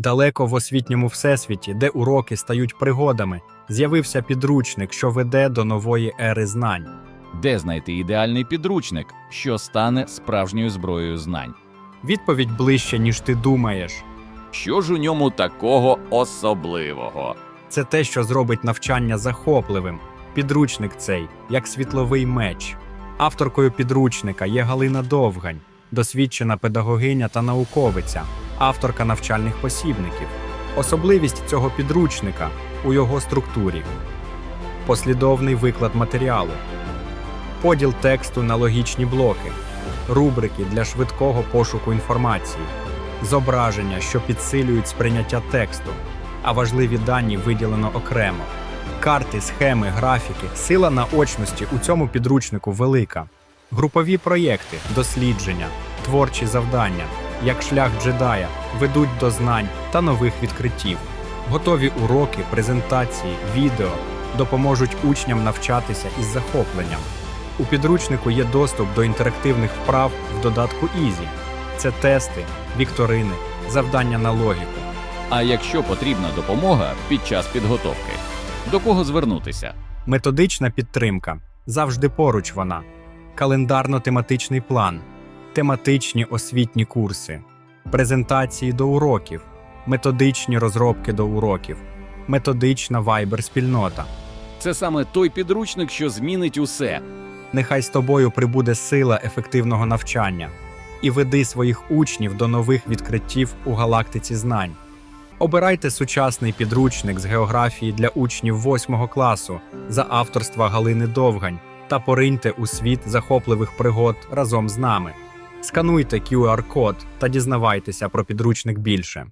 Далеко в освітньому всесвіті, де уроки стають пригодами, з'явився підручник, що веде до нової ери знань. Де знайти ідеальний підручник, що стане справжньою зброєю знань? Відповідь ближче, ніж ти думаєш. Що ж у ньому такого особливого? Це те, що зробить навчання захопливим. Підручник цей, як світловий меч. Авторкою підручника є Галина Довгань, досвідчена педагогиня та науковиця, авторка навчальних посібників. Особливість цього підручника у його структурі, послідовний виклад матеріалу, поділ тексту на логічні блоки, рубрики для швидкого пошуку інформації, зображення, що підсилюють сприйняття тексту, а важливі дані виділено окремо. Карти, схеми, графіки, сила наочності у цьому підручнику велика. Групові проєкти, дослідження, творчі завдання, як шлях джедая, ведуть до знань та нових відкриттів. Готові уроки, презентації, відео допоможуть учням навчатися із захопленням. У підручнику є доступ до інтерактивних вправ в додатку Easy. Це тести, вікторини, завдання на логіку. А якщо потрібна допомога під час підготовки, до кого звернутися? Методична підтримка завжди поруч вона, календарно-тематичний план, тематичні освітні курси, презентації до уроків, методичні розробки до уроків, методична вайбер-спільнота. Це саме той підручник, що змінить усе. Нехай з тобою прибуде сила ефективного навчання і веди своїх учнів до нових відкриттів у галактиці знань. Обирайте сучасний підручник з географії для учнів 8 класу за авторства Галини Довгань та пориньте у світ захопливих пригод разом з нами. Скануйте QR-код та дізнавайтеся про підручник більше.